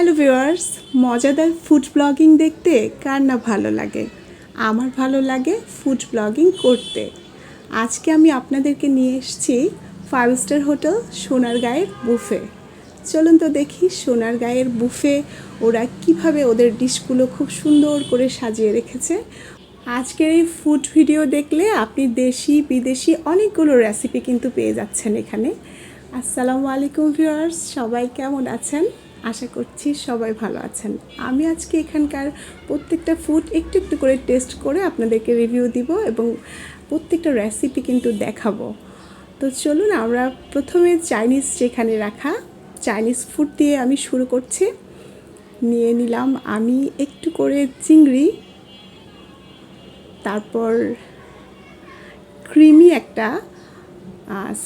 Hello viewers মজাদার food blogging দেখতে কার না ভালো লাগে? আমার ভালো লাগে ফুড ব্লগিং করতে। আজকে আমি আপনাদেরকে নিয়ে এসেছি ফাইভ স্টার হোটেল সোনারগাঁয়ের বুফে। চলুন তো দেখি সোনারগাঁয়ের বুফে ওরা কীভাবে ওদের ডিশগুলো খুব সুন্দর করে সাজিয়ে রেখেছে। আজকের এই ফুড ভিডিও দেখলে আপনি দেশি, বিদেশি অনেকগুলো রেসিপি কিন্তু পেয়ে যাচ্ছেন এখানে। আসসালামু আলাইকুম ভিউয়ার্স, সবাই কেমন আছেন? আশা করছি সবাই ভালো আছেন। আমি আজকে এখানকার প্রত্যেকটা ফুড একটু একটু করে টেস্ট করে আপনাদেরকে রিভিউ দিব এবং প্রত্যেকটা রেসিপি কিন্তু দেখাবো। তো চলুন আমরা প্রথমে চাইনিজ যেখানে রাখা চাইনিজ ফুড দিয়ে আমি শুরু করছি। নিয়ে নিলাম আমি একটু করে চিংড়ি, তারপর ক্রিমি একটা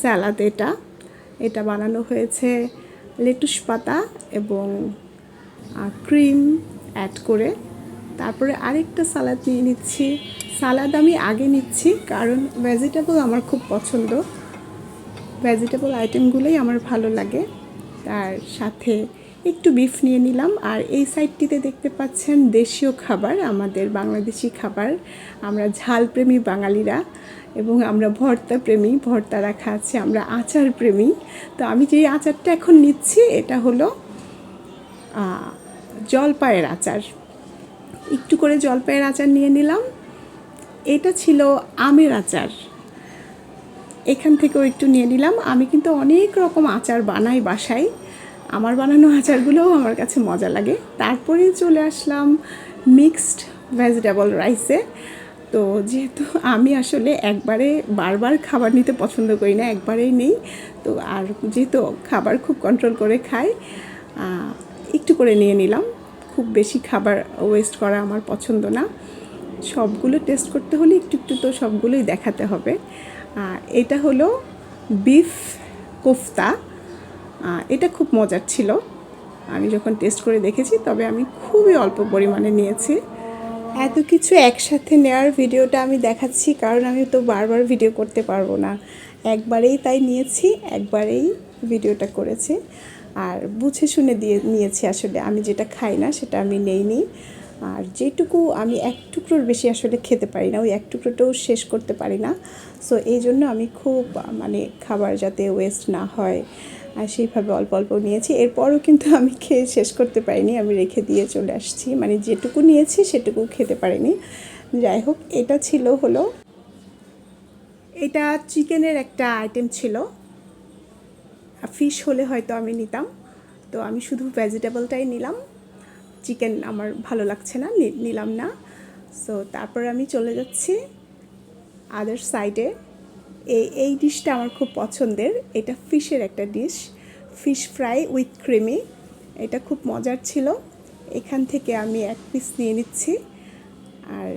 স্যালাদ এটা। এটা বানানো হয়েছে লেটুস পাতা এবং ক্রিম অ্যাড করে তারপরে আরেকটা সালাদ নিয়ে নিচ্ছি। সালাদ আমি আগে নিচ্ছি কারণ ভেজিটেবল আমার খুব পছন্দ। ভেজিটেবল আইটেমগুলোই আমার ভালো লাগে। তার সাথে একটু বিফ নিয়ে নিলাম। আর এই সাইডটিতে দেখতে পাচ্ছেন দেশীয় খাবার, আমাদের বাংলাদেশি খাবার। আমরা ঝালপ্রেমী বাঙালিরা। এবং আমরা ভর্তা প্রেমী, ভর্তা রাখা আছে, আমরা আচার প্রেমী। তো আমি যে আচারটা এখন নিচ্ছি, এটা হলো জলপাইয়ের আচার। একটু করে জলপাইয়ের আচার নিয়ে নিলাম। এটা ছিল আমের আচার। এখান থেকেও একটু নিয়ে নিলাম। আমি কিন্তু অনেক রকম আচার বানাই বাসায়। আমার বানানো আচারগুলোও আমার কাছে মজা লাগে। তারপরে চলে আসলাম মিক্সড ভেজিটেবল রাইসে তো যেহেতু আমি আসলে একবারে বারবার খাবার নিতে পছন্দ করি না, একবারেই নেই। তো আর যেহেতু খাবার খুব কন্ট্রোল করে খাই একটু করে নিয়ে নিলাম। খুব বেশি খাবার ওয়েস্ট করা আমার পছন্দ না। সবগুলো টেস্ট করতে হলে একটু একটু তো সবগুলোই দেখাতে হবে। আর এটা হলো বিফ কোফতা। এটা খুব মজার ছিল। আমি যখন টেস্ট করে দেখেছি, তবে আমি খুবই অল্প পরিমাণে নিয়েছি। এত কিছু একসাথে নেওয়ার ভিডিওটা আমি দেখাচ্ছি, কারণ আমি তো বারবার ভিডিও করতে পারব না। একবারেই তাই নিয়েছি, একবারেই ভিডিওটা করেছি। আর বুঝে শুনে দিয়ে নিয়েছি আসলে, আমি যেটা খাই না সেটা আমি নেইনি। আর যেটুকু আমি এক টুকরোর বেশি আসলে খেতে পারি না, ওই এক টুকরোটাও শেষ করতে পারি না। সো এই জন্য আমি খুব মানে খাবার যাতে ওয়েস্ট না হয় আর সেইভাবে অল্প অল্প নিয়েছি। এরপরও কিন্তু আমি খেয়ে শেষ করতে পারিনি, আমি রেখে দিয়ে চলে আসছি। মানে যেটুকু নিয়েছি সেটুকু খেতে পারিনি। যাই হোক, এটা ছিল হলো এটা চিকেনের একটা আইটেম ছিল। ফিশ হলে হয়তো আমি নিতাম। তো আমি শুধু ভেজিটেবলটাই নিলাম। চিকেন আমার ভালো লাগছে না, নি- নিলাম না। সো তারপর আমি চলে যাচ্ছি আদার সাইডে এই এই ডিশটা আমার খুব পছন্দের। এটা ফিশের একটা dish, fish fry with creamy. এটা খুব মজার ছিল। এখান থেকে আমি এক পিস নিয়ে নিচ্ছি। আর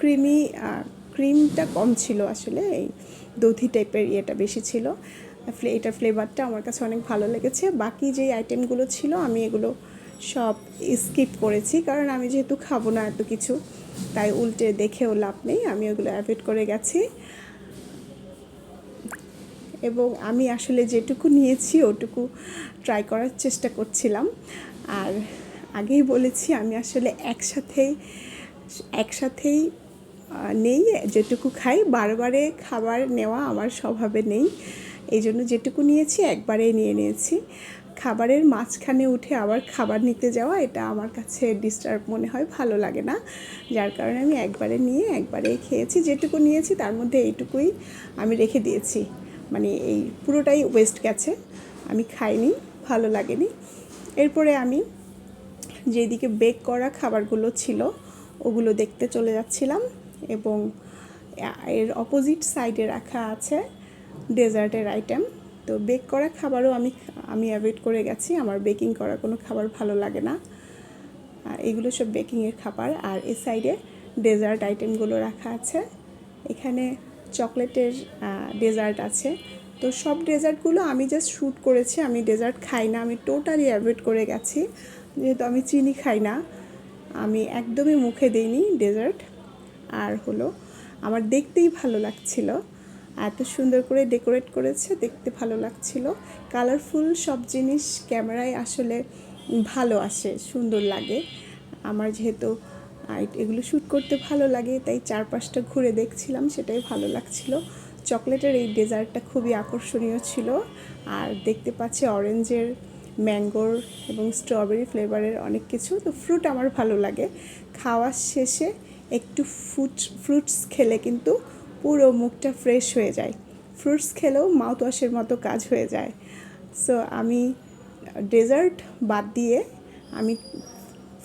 ক্রিমি ক্রিমটা কম ছিল আসলে, এই দধি টাইপের ইয়েটা বেশি ছিল। এটার ফ্লেভারটা আমার কাছে অনেক ভালো লেগেছে। বাকি যে আইটেমগুলো ছিল, আমি এগুলো সব স্কিপ করেছি। কারণ আমি যেহেতু খাব না এত কিছু, তাই উল্টে দেখেও লাভ নেই। আমি ওগুলো অ্যাভয়েড করে গেছি। এবং আমি আসলে যেটুকু নিয়েছি, ওটুকু ট্রাই করার চেষ্টা করছিলাম। আর আগেই বলেছি, আমি আসলে একসাথেই একসাথেই নেই, যেটুকু খাই। বারবারে খাবার নেওয়া আমার স্বভাবে নেই। এই জন্য যেটুকু নিয়েছি, একবারেই নিয়ে নিয়েছি। খাবারের মাঝখানে উঠে আবার খাবার নিতে যাওয়া, এটা আমার কাছে ডিস্টার্ব মনে হয়, ভালো লাগে না। যার কারণে আমি একবারে নিয়ে একবারে খেয়েছি। যেটুকু নিয়েছি, তার মধ্যে এইটুকুই আমি রেখে দিয়েছি। মানে এই পুরোটাই ওয়েস্ট গেছে। আমি খাইনি, ভালো লাগেনি। এরপরে আমি যেদিকে বেক করা খাবারগুলো ছিল, ওগুলো দেখতে চলে যাচ্ছিলাম এবং এর অপোজিট সাইডে রাখা আছে ডেজার্টের আইটেম তো বেক করা খাবারও আমি আমি অ্যাভয়েড করে গেছি। আমার বেকিং করা কোনো খাবার ভালো লাগে না। এগুলো সব বেকিংয়ের খাবার। আর এ সাইডে ডেজার্ট আইটেমগুলো রাখা আছে। এখানে চকলেটের ডেজার্ট আছে। তো সব ডেজার্টগুলো আমি জাস্ট শ্যুট করেছি, আমি ডেজার্ট খাই না, আমি টোটালি অ্যাভয়েড করে গেছি। যেহেতু আমি চিনি খাই না, আমি একদমই মুখে দিইনি ডেজার্ট আর হলো, আমার দেখতেই ভালো লাগছিল। এত সুন্দর করে ডেকোরেট করেছে, দেখতে ভালো লাগছিল। কালারফুল সব জিনিস ক্যামেরায় আসলে ভালো আসে, সুন্দর লাগে। আমার যেহেতু আহ, এগুলো শ্যুট করতে ভালো লাগে তাই চারপাশটা ঘুরে দেখছিলাম সেটাই ভালো লাগছিল। চকলেটের এই ডেজার্টটা খুবই আকর্ষণীয় ছিল। আর দেখতে পাচ্ছি অরেঞ্জের ম্যাঙ্গোর এবং স্ট্রবেরি ফ্লেভারের অনেক কিছু তো ফ্রুট আমার ভালো লাগে। খাওয়ার শেষে একটু ফ্রুট ফ্রুটস খেলে কিন্তু পুরো মুখটা ফ্রেশ হয়ে যায়। ফ্রুটস খেলেও মাউথ ওয়াশের মতো কাজ হয়ে যায়। সো আমি ডেজার্ট বাদ দিয়ে আমি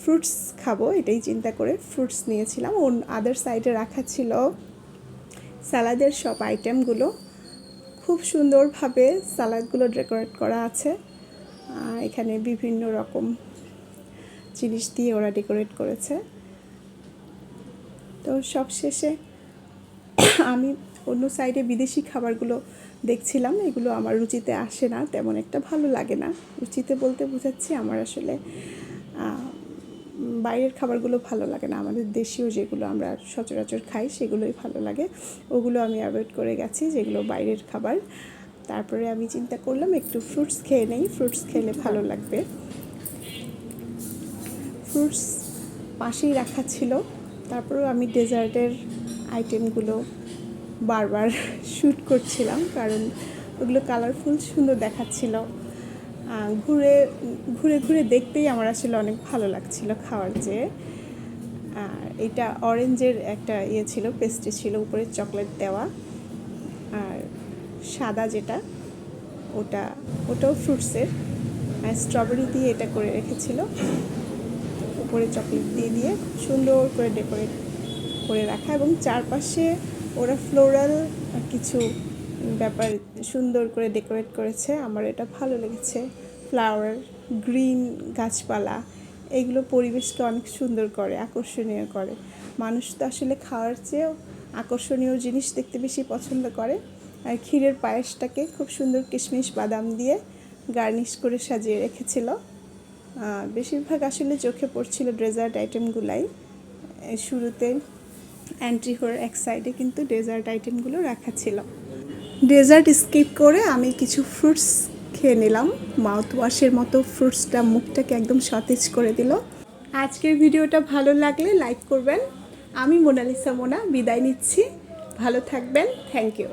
ফ্রুটস খাব, এটাই চিন্তা করে ফ্রুটস নিয়েছিলাম। ওর আদার সাইডে রাখা ছিল স্যালাদের সব আইটেমগুলো খুব সুন্দরভাবে সালাদগুলো ডেকোরেট করা আছে। এখানে বিভিন্ন রকম জিনিস দিয়ে ওরা ডেকোরেট করেছে। তো সব শেষে আমি অন্য সাইডে বিদেশি খাবারগুলো দেখছিলাম, এগুলো আমার রুচিতে আসে না, তেমন একটা ভালো লাগে না। রুচিতে বলতে বোঝাচ্ছি, আমার আসলে বাইরের খাবারগুলো ভালো লাগে না। আমাদের দেশীয় যেগুলো আমরা সচরাচর খাই, সেগুলোই ভালো লাগে। ওগুলো আমি অ্যাভয়েড করে গেছি, যেগুলো বাইরের খাবার। তারপরে আমি চিন্তা করলাম একটু ফ্রুটস খেয়ে নেই। ফ্রুটস খেলে ভালো লাগবে। ফ্রুটস পাশেই রাখা ছিল। তারপরেও আমি ডেজার্টের আইটেমগুলো বারবার শ্যুট করছিলাম, কারণ ওগুলো কালারফুল সুন্দর দেখাচ্ছিল। ঘুরে ঘুরে ঘুরে দেখতেই আমার আসলে অনেক ভালো লাগছিল খাওয়ার চেয়ে আর এটা অরেঞ্জের একটা ইয়ে ছিল পেস্ট্রি ছিল, উপরে চকলেট দেওয়া, আর সাদা যেটা, ওটা, ওটাও ফ্রুটসের আর স্ট্রবেরি দিয়ে এটা করে রেখেছিল, উপরে চকলেট দিয়ে দিয়ে সুন্দর করে ডেকোরেট করে রাখা এবং চারপাশে ওরা ফ্লোরাল কিছু ব্যাপার সুন্দর করে ডেকোরেট করেছে। আমার এটা ভালো লেগেছে। ফ্লাওয়ার গ্রিন গাছপালা, এগুলো পরিবেশকে অনেক সুন্দর করে, আকর্ষণীয় করে। মানুষ তো আসলে খাওয়ার চেয়েও আকর্ষণীয় জিনিস দেখতে বেশি পছন্দ করে। আর ক্ষীরের পায়েসটাকে খুব সুন্দর কিশমিশ বাদাম দিয়ে গার্নিশ করে সাজিয়ে রেখেছিল। বেশিরভাগ আসলে চোখে পড়ছিল ডেজার্ট আইটেমগুলাই শুরুতে এন্ট্রি হওয়ার এক সাইডে কিন্তু ডেজার্ট আইটেমগুলো রাখা ছিল। ডেজার্ট স্কিপ করে আমি কিছু ফ্রুটস খেয়ে নিলাম। মাউথ ওয়াশের মতো ফ্রুটসটা মুখটাকে একদম সতেজ করে দিল। আজকের ভিডিওটা ভালো লাগলে লাইক করবেন। আমি মোনালিসা মোনা বিদায় নিচ্ছি। ভালো থাকবেন। Thank you.